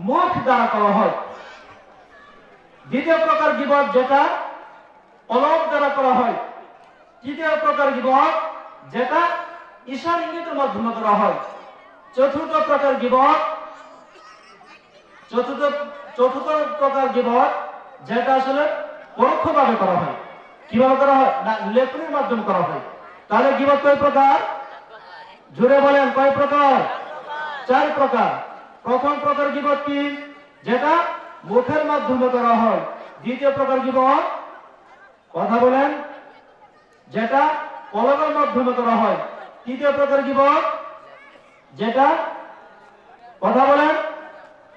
মুখ দ্বারা করা হয়। দ্বিতীয় প্রকার গিবত যেটা অলক দ্বারা করা হয়। তৃতীয় প্রকার গিবত যেটা ঈশান ইঙ্গিতের মাধ্যমে করা হয়। চতুর্থ প্রকার গিবত, চতুর্থ চতুর্থ প্রকার গিবত যেটা আসলে পরোক্ষভাবে করা হয়। কীভাবে করা হয়? না, লেখনের মাধ্যমে করা হয়। তাহলে গিবত কয় প্রকার? জুড়ে বলেন, কয় প্রকার? চার প্রকার। প্রথম প্রকার গিবত কি? যেটা মুখের মাধ্যমে করা হয়। দ্বিতীয় প্রকার গিবত কথা বলেন। যেটা কলমের মাধ্যমে করা হয়। তৃতীয় প্রকার গিবত যেটা কথা বলেন।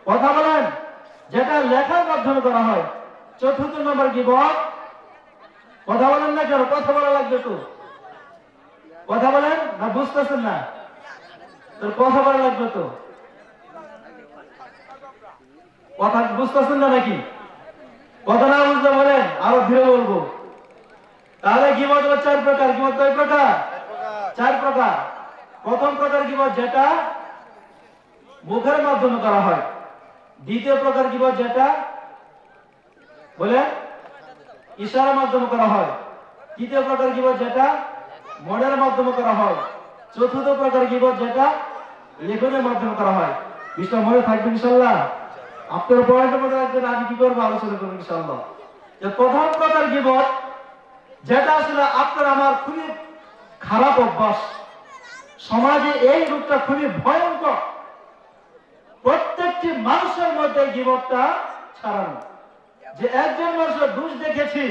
কথা বলেন। যেটা লেখার মাধ্যমে করা হয়। চতুর্থ নম্বর গিবত কথা বলেন না কেন? কথা বলা লাগবে তো। কথা বলেন না, বুঝতেছেন না? তোর কথা বলা লাগবে তো। কথা বুঝতেছেন না নাকি? কথা না বুঝতে বলেন, আরও ধীরে বলব। তাহলে গিবত হলো চার প্রকার? গিবত কয় প্রকার? চার প্রকার। প্রথম প্রকার গিবত যেটা মুখের মাধ্যমে করা হয়। দ্বিতীয় প্রকার গিবত যেটা বলে ইশারার মাধ্যমে করা হয়। তৃতীয় প্রকার গিবত যেটা মনের মাধ্যমে করা হয়। চতুর্থ প্রকার গিবত যেটা লেখনের মাধ্যমে করা হয়। বিষয়টা মনে থাকবে ইনশাল্লাহ। আপনার পয়েন্টের মধ্যে রাখবেন আমি কি করব আলোচনা করব ইনশাল্লাহ যে প্রথম প্রকার গিবত, যেটা আসলে আপনার আমার খুবই খারাপ অভ্যাস। সমাজে এই রূপটা খুবই ভয়ঙ্কর। প্রত্যেকটি মানুষের মধ্যে জীবনটা ছাড়ানো। যে একজন মানুষের দোষ দেখেছি,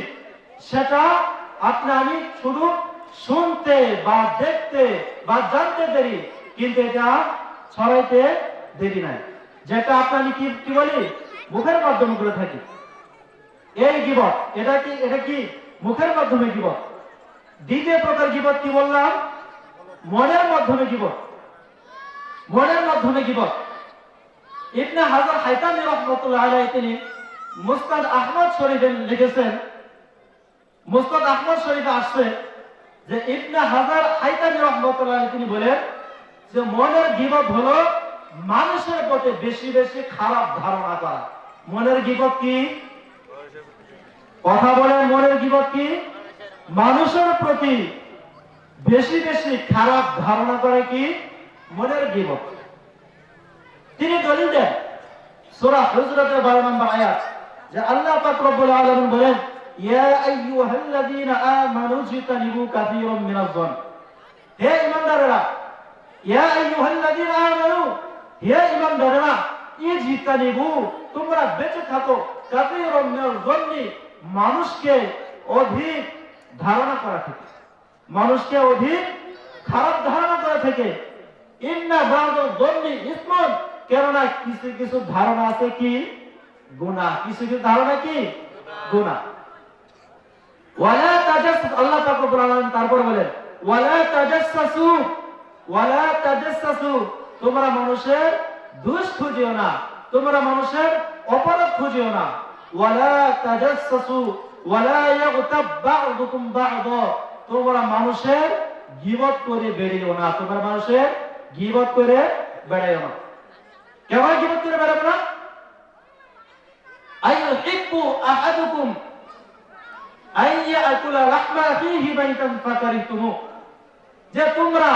সেটা আপনি আমি শুধু শুনতে বা দেখতে বা জানতে দেরি, কিন্তু এটা ছড়াইতে দেরি নাই। যেটা আপনি আমি কি কি বলি? মুখের মাধ্যমে করে থাকি। এই গিবত, এটা কি এটা কি? মুখের মাধ্যমে গিবত। দ্বিতীয় প্রকার গিবত কি বললাম? মনের মাধ্যমে গিবত। মনের মাধ্যমে গিবত। ইবনে হাজার হাইতামি রহমতুল্লাহ তিনি মুস্তাদ আহমদ শরীফে লিখেছেন, মুস্তাদ আহমদ শরীফে আসছে যে ইবনে হাজার হাইতামি রহমতুল্লাহ তিনি বলেন যে মনের গিবত হলো মানুষের প্রতি বেশি বেশি খারাপ ধারণা করা। মনের গিবত কি? কথা বলে মনের গিবত কি? মানুষের প্রতি বেশি বেশি খারাপ ধারণা করে কি? মনের গিবত। তিনি দলিল দেন, সূরা হুজরাতের 12 নম্বর আয়াত, যে আল্লাহ পাক রব্বুল আলামিন বলেন, ইয়া হে ঈমানদারেরা ইজতানিবু তোমরা বেঁচে থাকো কাসীরাম মিনাজ জন্নি মানুষকে অধিক ধারণা করা থেকে, মানুষকে অধিক খারাপ ধারণা করা থেকে। ইন্না বাদ জন্নি ইসমন, কেননা কিছু কিছু ধারণা আছে কি? গুনাহ। কিছু কিছু ধারণা কি? গুনাহ। ওয়ালা তাজাসসুস, আল্লাহ পাক রব্বুল আলামিন তারপর বলেন, ওয়ালা তাজাসসু ওয়ালা তাজাসসু তোমরা মানুষের দোষ খুঁজিও না। তোমরা মানুষের অপরাধ খুঁজিও না। ওয়ালা তাজাসসু ওয়ালা ইয়াগতাব বা'দুকুম বা'দ। তোমরা মানুষের গীবত করে বেরিও না। তোমরা মানুষের গীবত করে বেড়াইও না। কেমন গীবত করে বেড়াবো না? আইয়ুহিব্বু আহাদুকুম আইয়া আকুলা লাহমা ফিহি বাইতান ফাকারিতুমু। যে তোমরা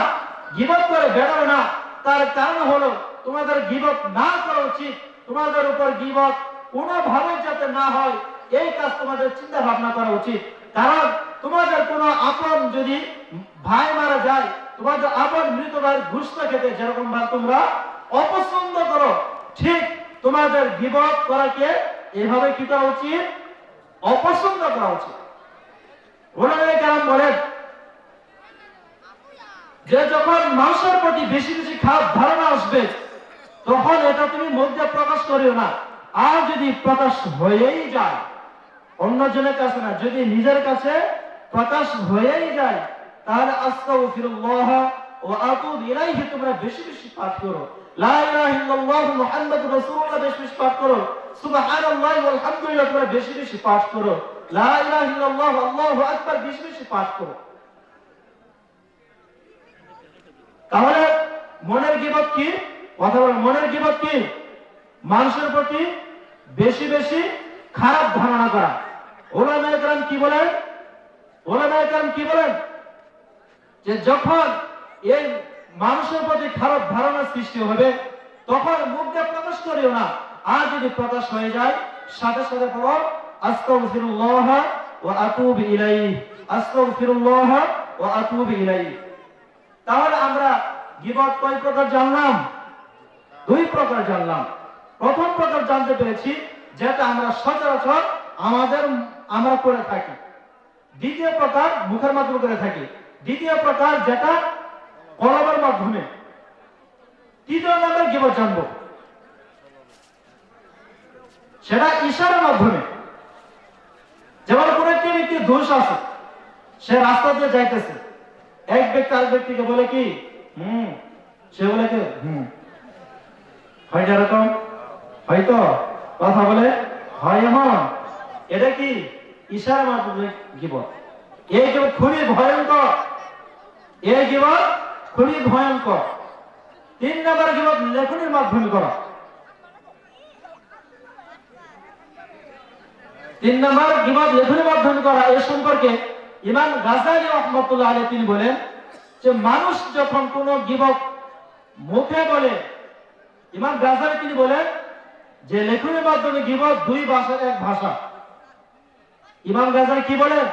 গিবত করে বেড়াও না তার কারণ হলো তোমাদের গিবত না করা উচিত। তোমাদের উপর গিবত কোনোভাবে যাতে না হয়, এই কাজ তোমাদের চিন্তা ভাবনা করা উচিত। কারণ তোমাদের কোনো আপন যদি ভাই মারা যায়, তোমাদের আপন মৃত ভাইয়ের ঘুষটা খেতে যেরকম ভাবে তোমরা অপছন্দ করো, ঠিক তোমাদের গিবত করাকে এভাবে কি করা উচিত? অপছন্দ করা উচিত। বলেন যে যখন মানুষের প্রতি বেশি বেশি খারাপ ধারণা আসবে, তখন এটা তুমি মধ্যে প্রকাশ করিও না। আর যদি প্রকাশ হয়েই যায় অন্যজনের কাছে না, যদি নিজের কাছে প্রকাশ হয়েই যায়, তাহলে আস্তাগফিরুল্লাহ ও আতুব ইলাইহি, তোমরা বেশি বেশি পাঠ করো। লা ইলাহা ইল্লাল্লাহ মুহাম্মাদুর রাসূলুল্লাহ, বেশি বেশি পাঠ করো। সুবহানাল্লাহি ওয়াল হামদুলিল্লাহ তোমরা বেশি বেশি পাঠ করো। লা ইলাহা ইল্লাল্লাহ, আল্লাহু আকবার, বেশি বেশি পাঠ করো। তাহলে মনের গিবত কি? কথা বলেন মনের গিবত কি? মানুষের প্রতি বেশি বেশি খারাপ ধারণা করা। ওলামা একরাম কি বলেন? ওলামা একরাম কি বলেন? যে যখন এই মানুষের প্রতি খারাপ ধারণা সৃষ্টি হবে, তখন মুখ প্রকাশ করিও না। আর যদি প্রকাশ হয়ে যায়, সাথে সাথে বলো, আস্তাগফিরুল্লাহ ওয়া আতুবু ইলাইহি। আস্তাগফিরুল্লাহ ওয়া আতুবু ইলাইহি। তাহলে আমরা গিবত কয় প্রকার জানলাম? দুই প্রকার জানলাম। প্রথম প্রকার জানতে পেরেছি যেটা আমরা সচরাচর আমাদের, আমরা করে থাকি। দ্বিতীয় প্রকার মুখের মাধ্যমে করে থাকি। দ্বিতীয় প্রকার যেটা কলমের মাধ্যমে। তৃতীয় নাম্বার গিবত জানব? সেটা ইশারার মাধ্যমে। যেমন কোন একটি দোষ আছে, সে রাস্তা দিয়ে যাইতেছে। এক ব্যক্তি আরেক ব্যক্তিকে বলে কি? হুম, সে বলে কি? হুম। হয় না হয়তো কথা বলে? হয় এমন? এটা কি? ইশারার মাধ্যমে গিবত। এই গিবত খুবই ভয়ঙ্কর। এই জীবন খুবই ভয়ঙ্কর। তিন নম্বর জীবন লেখনের মাধ্যমে করা। তিন নম্বর জীবন লেখনের মাধ্যমে করা এ সম্পর্কে ইমাম গাজালি রহমতুল্লাহ আলী তিনি বলেন যে মানুষ যখন কোনো গিবত মুখে বলে, ইমাম গাজালি তিনি বলেন যে লেখনের মাধ্যমে গিবত দুই ভাষার এক ভাষা। ইমাম গাজালি কি বলেন?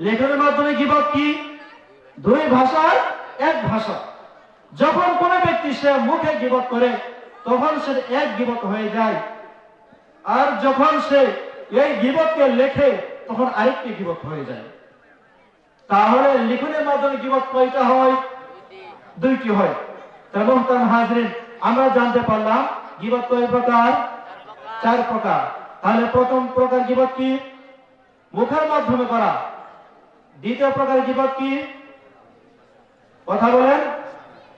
লেখনের মাধ্যমে গিবত কি? দুই ভাষার এক ভাষা। যখন কোন ব্যক্তি সে মুখে গিবত করে, তখন সে এক গিবত হয়ে যায়। আর যখন সে এই গিবতকে লেখে, তখন আরেকটি গিবত হয়ে যায়। তাহলে লিখনের মাধ্যমে গিবত কয়টা হয়? দুইটি হয়। এবং তার হাজরিন আমরা জানতে পারলাম গিবত কয় প্রকার? চার প্রকার। তাহলে প্রথম প্রকার গিবত কি? মুখের মাধ্যমে করা। দ্বিতীয় প্রকার গিবত কি? কথা বলেন।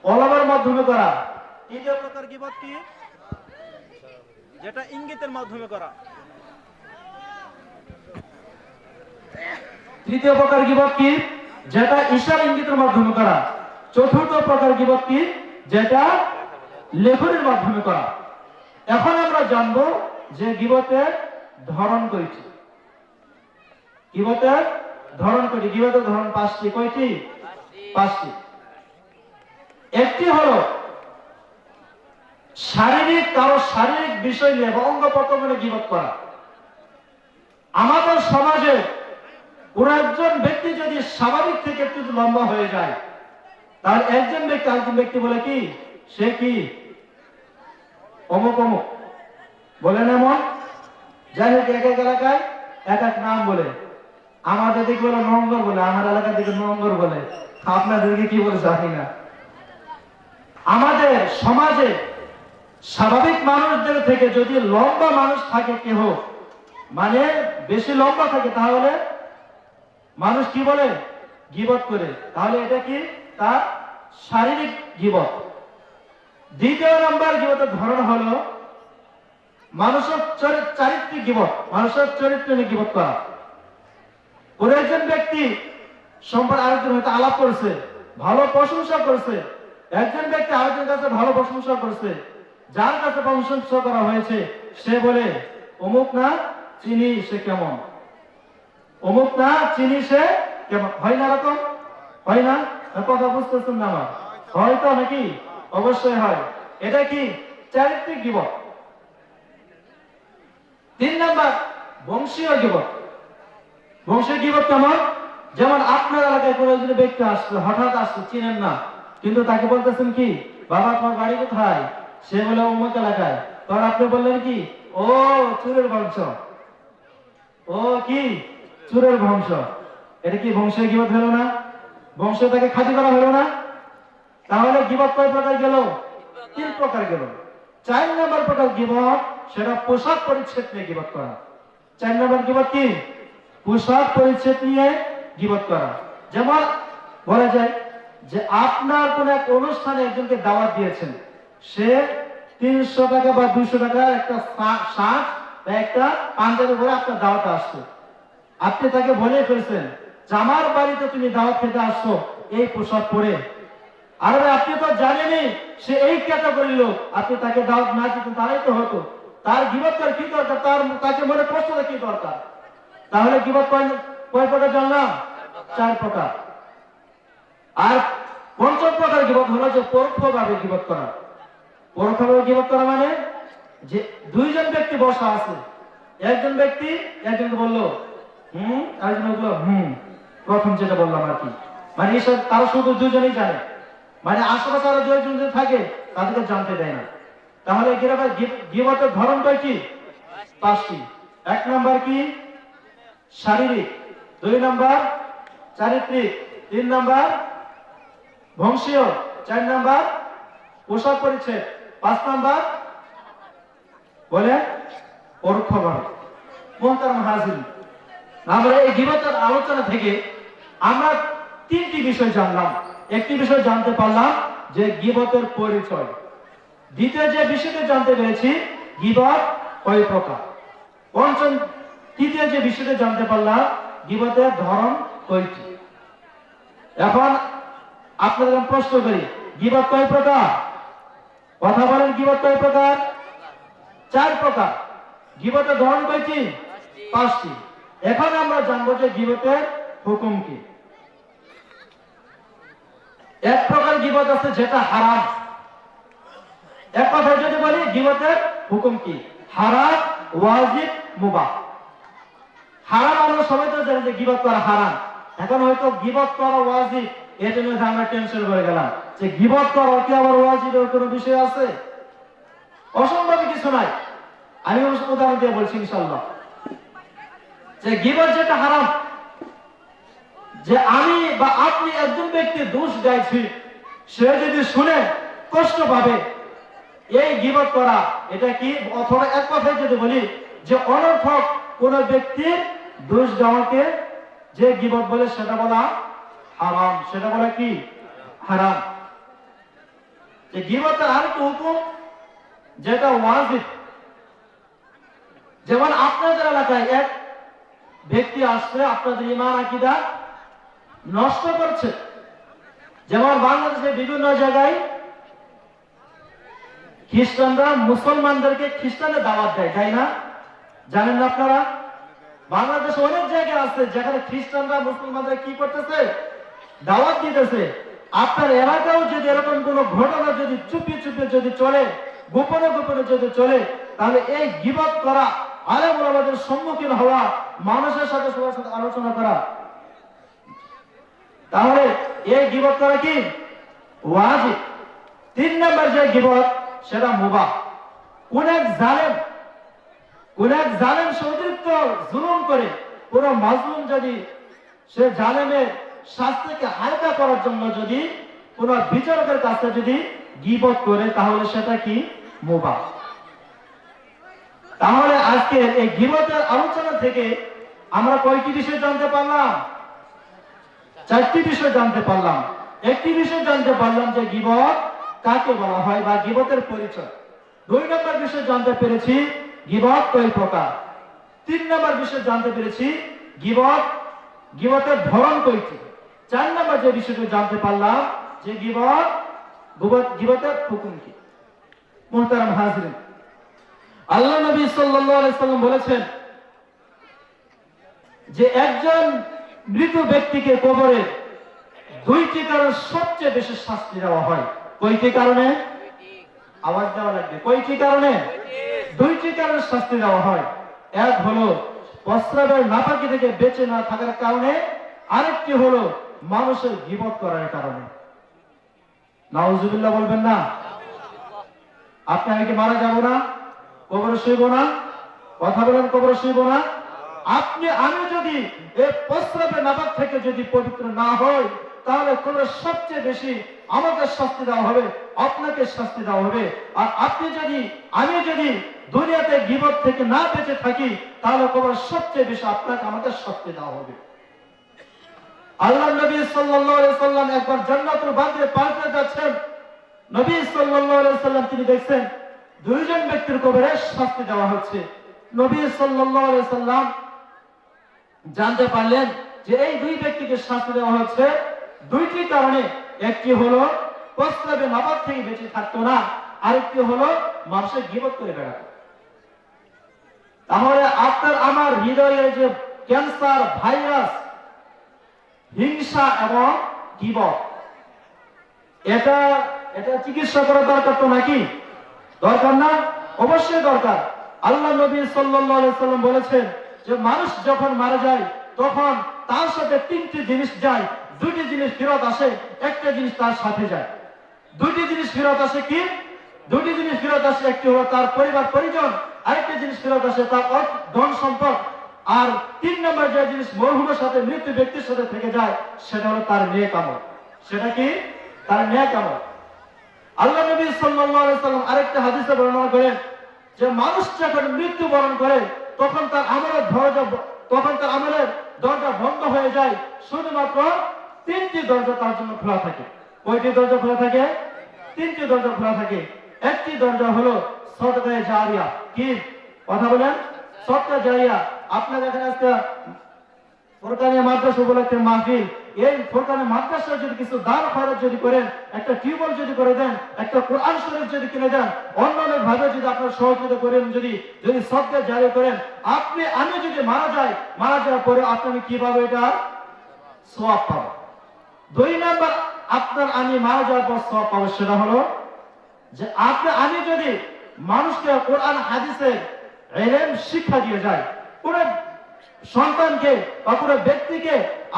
কলমের মাধ্যমে করা। তৃতীয় প্রকার গিবত কি? যেটা ইঙ্গিতের মাধ্যমে করা। তৃতীয় প্রকার গিবত কি? যেটা ঈশার ইঙ্গিতের মাধ্যমে করা। চতুর্থ প্রকার গিবত কি? যেটা লেখনের মাধ্যমে করা। এখন আমরা জানব যে গিবতের ধরন কয়টি। গিবতের ধরন কয়টি? গিবতের ধরন পাঁচটি। কয়টি? পাঁচটি। একটি হলো শারীরিক কারও শারীরিক বিষয় নিয়ে বা অঙ্গ প্রত্যঙ্গ করা আমাদের সমাজে কোন একজন ব্যক্তি যদি স্বাভাবিক থেকে একটু লম্বা হয়ে যায়, তার একজন ব্যক্তি, আরেকজন ব্যক্তি বলে কি? সে কি? অমুক অমুক। বলেন এমন? যাই হোক, এক এক এলাকায় এক এক নাম বলে। আমাদের দিকে বলে নঙ্গর বলে, আমার এলাকার দিকে নঙ্গর বলে। আপনাদেরকে কি বলে জানি না। আমাদের সমাজে স্বাভাবিক মানুষদের থেকে যদি লম্বা মানুষ থাকে কেহ মানে বেশি লম্বা থাকে, তাহলে মানুষ কি বলে? গিবত করে। তাহলে এটা কি? তার শারীরিক গিবত। দ্বিতীয় নম্বর গিবতের ধরন হলো মানুষের চরি- চারিত্রিক গিবত। মানুষের চরিত্র নিয়ে গিবত করা। একজন ব্যক্তি সম্পর্কে আরেকজন হয়তো আলাপ করছে, ভালো প্রশংসা করছে। একজন ব্যক্তি আরেকজন কাছে ভালো প্রশংসা করছে, যার কাছে প্রশংসা করা হয়েছে, সে বলে, অমুক না, চিনি সে কেমন? অমুক না চিনি সে হয় না এরকম? হয় না? কথা বুঝতেছেন না আমার? নাকি? অবশ্যই হয়। এটা কি? চারিত্রিক গিবত। তিন নাম্বার, বংশীয় গিবত। বংশীয় গিবত কেমন? যেমন আপনার এলাকায় কোনো একজন ব্যক্তি আসছে হঠাৎ আসছে চিনেন না, কিন্তু তাকে বলতেছেন কি, বাবা, তোমার বাড়ি কোথায়? সে বলে, অমুক এলাকায়। তখন আপনি বললেন কি, ও, চুরের বংশ। ও, কি? চুরের বংশ। এটা কি বংশের গিবত হলো না? বংশ তাকে খাতি করা হলো না? তাহলে গিবত কয় প্রকার গেল? তিন প্রকার গেল। চার নম্বর প্রকার গিবত, সেটা পোশাক পরিচ্ছেদ নিয়ে গিবত করা। চার নম্বর গিবত কি? পোশাক পরিচ্ছেদ নিয়ে গিবত করা। যেমন বলা যায় যে আপনার কোন এক অনুষ্ঠানে একজনকে দাওয়াত দিয়েছেন, সে তিনশো টাকা বা দুইশো টাকা একটা শার্ট বা একটা পাঞ্জাবি পরে আপনার দাওয়াতে আসছে। আপনি তাকে বলে ফেলছেন যে আমার বাড়িতে তুমি দাওয়াত খেতে আসছো, এই পোশাক পরে। আর আপনি তো জানেনই, সে এই ক্যাটাগরির লোক। আপনি তাকে দাওয়াত না দিতেন তারাই তো হতো। তার গিবত করার কি দরকার? তার, তাকে মনে প্রশ্ন কি দরকার? তাহলে গিবত কয় প্রকার জানলাম? চার প্রকার। আর পঞ্চম প্রকার গিবত হলো যে পরোক্ষভাবে গিবত করা। পরোক্ষভাবে গিবত করা মানে যে দুইজন ব্যক্তি বসা আছে। একজন ব্যক্তি একজনকে বলল হুম? আরেকজন হুম। প্রথম যেটা বললাম আর কি। মানে এসব তারা শুধু দুজনেই জানে। মানে আশেপাশে আরও দুজন যদি থাকে, তাদেরকে জানতে দেয় না। তাহলে গিরাবার গিবতের ধরন কয়টি পাঁচটি। এক নাম্বার কি? শারীরিক। দুই নাম্বার চারিত্রিক। তিন নাম্বার বংশীয়। চার নাম্বার পোশাক পরিচ্ছেদ। পাঁচ নাম্বার বলে পরোক্ষভাবে মোহতারাম হাজির। আমরা এই গিবতের আলোচনা থেকে আমরা তিনটি বিষয় জানলাম। একটি বিষয় জানতে পারলাম যে গিবতের পরিচয়। দ্বিতীয় যে বিষয়টি জানতে পেরেছি, গিবত কয় প্রকার? পঞ্চম, তৃতীয় যে বিষয়টি জানতে পারলাম, গিবতের ধরন কয়টি? এখন আপনাদের আমি প্রশ্ন করি, গিবত কয় প্রকার? কথা বলেন, গিবত কয় প্রকার? চার প্রকার। গিবতের ধরন কয়টি? পাঁচটি। এখন আমরা জানব যে গিবতের হুকুম কি। এক প্রকার গিবত আছে যেটা হারাম। এক কথায় যদি বলি, গিবতের হুকুম কি? হারাম, ওয়াজিব, মুবাহ। হারাম আমরা সবাই তো জানি যে গিবত করা হারাম। এখন হয়তো গিবত করা ওয়াজিব আমরা টেনশন করে গেলাম। যে গিবত করা কি আবার ওয়াজিবের কোনো বিষয় আছে? অসম্ভব কিছু নাই। আমি উদাহরণ দিয়ে বলছি ইনশাল্লাহ যে গিবত যেটা হারাম, যে আমি বা আপনি একজন ব্যক্তি দোষ গাইছি, সে যদি শুনে, কষ্ট পাবে। এই গিবত করা, এটা কি? অথবা এক কথায় যদি বলি, যে অনর্থক কোন ব্যক্তির দোষ গাওয়াকে যে গিবত বলে, সেটা বলা হারাম। সেটা বলে কি? হারাম। যে গিবতের আর একটা হুকুম, যেটা ওয়াজিব। যেমন আপনাদের এলাকায় এক ব্যক্তি আসছে, আপনাদের ইমান আকিদা নষ্ট করছে। যেমন বাংলাদেশে বিভিন্ন জায়গায় খ্রিস্টানরা মুসলমানদেরকে খ্রিস্টানের দাওয়াত দেয়, তাই না? জানেন না আপনারা? বাংলাদেশে অনেক জায়গা আছে যেখানে খ্রিস্টানরা মুসলমানদের কি করতেছে? দাওয়াত দিতেছে। আপনার এলাকাও যদি এরকম কোন ঘটনা যদি চুপি চুপি যদি চলে, গোপনে গোপনে যদি চলে, তাহলে এই গিবত করা আলেম আমাদের সম্মুখীন হওয়া, মানুষের সাথে সবার সাথে আলোচনা করা। তাহলে এই গিবত করা কি? ওয়াজিব। তিন নম্বর যে গিবত সেটা মুবাহ। কোন এক জালেম, কোন এক জালেম সে অতিরিক্ত জুলুম করে, কোন মাজলুম যদি সে জালেমের শাস্তিকে হালকা করার জন্য যদি কোন বিচারকের কাছে যদি গিবত করে, তাহলে সেটা কি? মুবাহ। তাহলে আজকে এই গিবতের আলোচনা থেকে আমরা কয়টি বিষয় জানতে পারলাম? চারটি বিষয় জানতে পারলাম। একটি বিষয় জানতে পারলাম যে গিবত কাকে বলা হয় বা গিবতের পরিচয়। দুই নম্বর বিষয় জানতে পেরেছি, গিবত কয় প্রকার? তিন নম্বর বিষয় জানতে পেরেছি, গিবত, গিবতের ধরন কয়টি? চার নম্বর যে বিষয়টি জানতে পারলাম যে গিবত গিবত, গিবতের হুকুম কি? মোহতারাম হাজরিন। আল্লাহ নবী সাল্লাম বলেছেন যে একজন মৃত ব্যক্তিকে কবরে দুইটি কারণ সবচেয়ে বেশি শাস্তি দেওয়া হয়। কয়টি কারণে? আওয়াজ দেওয়া লাগবে। কয়টি কারণে? দুইটি কারণে শাস্তি দেওয়া হয়। এক হলো প্রস্রাবের নাপাকি থেকে বেঁচে না থাকার কারণে, আরেকটি হলো মানুষের গিবত করার কারণে। নাউজুবিল্লাহ বলবেন না? আপনি আমি কি মারা যাব না? কবরে শুইব না? কথা বলেন, কবরে শুইব না? আপনি, আমি যদি এই প্রস্রাবে নাবাদ থেকে যদি পবিত্র না হই, তাহলে কবরে সবচেয়ে বেশি আমাকে শাস্তি দেওয়া হবে, আপনাকে শাস্তি দেওয়া হবে। আর আপনি যদি, আমি যদি দুনিয়াতে গিবত থেকে না বেঁচে থাকি, তাহলে কবরে সবচেয়ে বেশি আপনাকে আমাদের শাস্তি দেওয়া হবে। আল্লাহ নবী সাল্লাম একবার জান্নাতুল বাগরে পাল্টে যাচ্ছেন। নবী সাল্লাম তিনি দেখছেন দুইজন ব্যক্তির কবরে শাস্তি দেওয়া হচ্ছে। নবী সাল্লাল্লাহু সাল্লাম জানতে পারলেন যে এই দুই ব্যক্তিকে শাস্তি দেওয়া হচ্ছে। দুইটি কারণে, একটি হলো প্রস্তাবে নবাব থেকে বেঁচে থাকতো না, আরেকটি হলো মানুষের গিবত করে বেড়াতো। তাহলে আপনার, আমার হৃদয়ে যে ক্যান্সার, ভাইরাস, হিংসা এবং গিবত, এটা এটা চিকিৎসা করা দরকার তো নাকি? দরকার না? অবশ্যই দরকার। আল্লাহ নবী সাল্লাম বলেছেন যে, মানুষ যখন মারা যায়, তখন তার সাথে তিনটি জিনিস যায়। দুটি জিনিস ফেরত আসে, একটা জিনিস তার সাথে যায়। দুটি জিনিস ফেরত আসে কি? দুটি জিনিস ফেরত আসে, একটি হলো তার পরিবার, পরিজন, আরেকটি জিনিস ফেরত আসে তার ধন সম্পদ। আর তিন নম্বর যে জিনিস মরহুমের সাথে মৃত্যু ব্যক্তির সাথে থেকে যায়, সেটা হলো তার নেক আমল। সেটা কি? তার নেক আমল। আল্লাহ নবী সাল্লাম আরেকটা হাদিসে বর্ণনা করেন যে মানুষ যখন মৃত্যুবরণ করে, তখন তার আমলের দরজা তখন তার আমলের দরজা বন্ধ হয়ে যায়। শুধুমাত্র তিনটি দরজা তার জন্য খোলা থাকে। কয়টি দরজা খোলা থাকে? তিনটি দরজা খোলা থাকে। একটি দরজা হলো সদকায়ে জারিয়া। কি? কথা বলেন? সদকা জারিয়া। আপনার এখানে আজকে ফোরকানি মাদ্রাসা উপলক্ষে মাহফিল। এই ফোরকানি মাদ্রাসা যদি কিছু দান খরচ যদি করেন, একটা টিউবওয়েল যদি করে দেন, একটা কোরআন শরীফ যদি কিনে দেন অন্যান্য ভাবে যদি আপনার সহযোগিতা করেন, যদি যদি সবকে জারি করেন, আপনি, আমি যদি মারা যাই, মারা যাওয়ার পরে আপনি কীভাবে এটা সোয়াব পাবো? দুই নাম্বার, আপনার আমি মারা যাওয়ার পর সোয়াব পাবো সেটা হলো যে আপনি, আমি যদি মানুষকে কোরআন, হাদিসের এলেম শিক্ষা দিয়ে যাই কোন সন্তানকে বা কোনো ব্যক্তিকে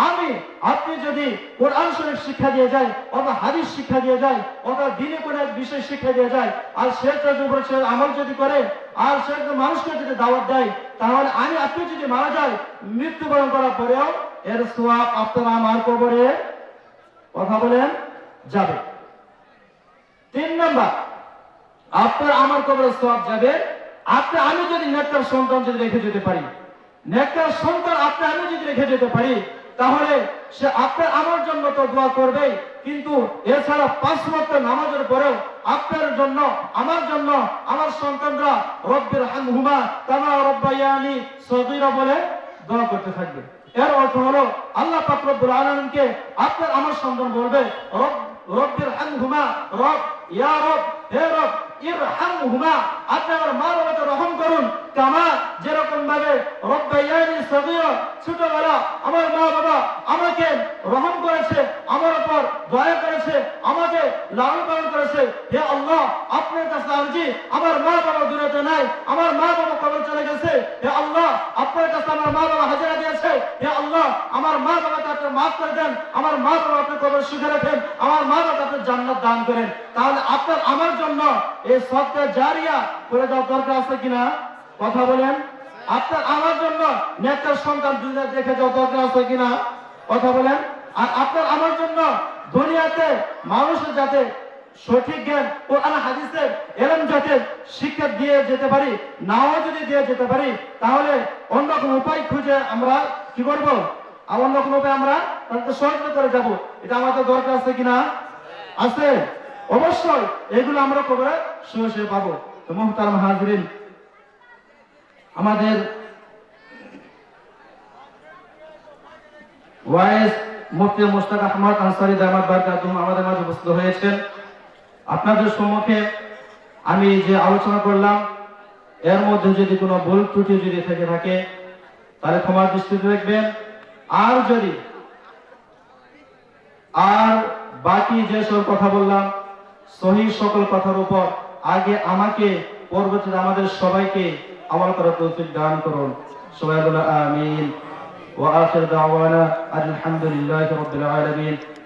আমি, আপনি যদি কোরআন শরীফ শিক্ষা দিয়ে যাই, অথবা হাদিস শিক্ষা দিয়ে যায় অথবা দিনে কোনো এক বিষয় শিক্ষা দিয়ে যায় আর সে উপর আমল যদি করে, আর সে মানুষকে যদি দাওয়াত দেয়, তাহলে আমি, আপনি যদি মারা যায় মৃত্যুবরণ করার পরেও এর সোয়াব আপনারা আমার কবরে কথা বলেন, যাবে। তিন নাম্বার, আপনার আমার কবরে সব যাবে। আপনি, আমি যদি নেতার সন্তান যদি রেখে যেতে পারি নেককার সন্তান আপনি আমি যদি রেখে যেতে পারি, তাহলে সে আপনার আমার জন্য তো দোয়া করবে কিন্তু এছাড়া পাঁচ ওয়াক্ত নামাজের পরেও আপনার জন্য, আমার জন্য, আমার সন্তানরা রব্বের হামহুমা তামা রব্বায়ানি সগীরা বলে দোয়া করতে থাকবে। এর অর্থ হলো, আল্লাহ পাক আলামিনকে আপনার আমার সন্তান বলবে, রব, রব্বের হামহুমা, রব, ইয়া রব ইরহামহুমা আপনি আমার মা বাবাকে রহম করুন কামা যেরকম ভাবে রব্বায়ানি সগীরা ছোটবেলা আমার মা বাবা আমাকে রহম করেছে আমার উপর দয়া করেছে আমাকে লালন পালন করেছে হে আল্লাহ আপনার আপনার আমার জন্য এই সবটা দেখে যাওয়া দরকার আছে কিনা? কথা বলেন। আর আপনার আমার জন্য দুনিয়াতে মানুষের যাতে সঠিক জ্ঞান কোরআন হাদিসের এলম যাতে শিক্ষা দিয়ে যেতে পারি, নাও যদি দিয়ে যেতে পারি, তাহলে অন্য কোনো উপায় খুঁজে আমরা কি করব? আর অন্য কোনো উপায় আমরা তাদেরকে সহযোগিতা করে যাব, এটা আমাদের দরকার আছে কিনা? আছে। অবশ্যই এগুলো আমরা কবে শুয়ে পাবো। তো মোহতারাম হাজরিন, আমাদের ওয়াইস মুফতি মুস্তাক আহমদ আনসারি দামাত বারকাতুম আমাদের মাঝে উপস্থিত হয়েছেন। আপনাদের সম্মুখে আমি যে আলোচনা করলাম, এর মধ্যে যদি কোনো ভুল ত্রুটি যদি থেকে থাকে, তাহলে ক্ষমার দৃষ্টিতে দেখবেন। আর যদি, আর বাকি যেসব কথা বললাম, সহি সকল কথার উপর আগে আমাকে, পরবর্তীতে আমাদের সবাইকে আমল করার তৌফিক দান করুন। সবাই বলে আমিন। ওয়া আখির দাওয়ানা আলহামদুলিল্লাহি রাব্বিল আলামিন।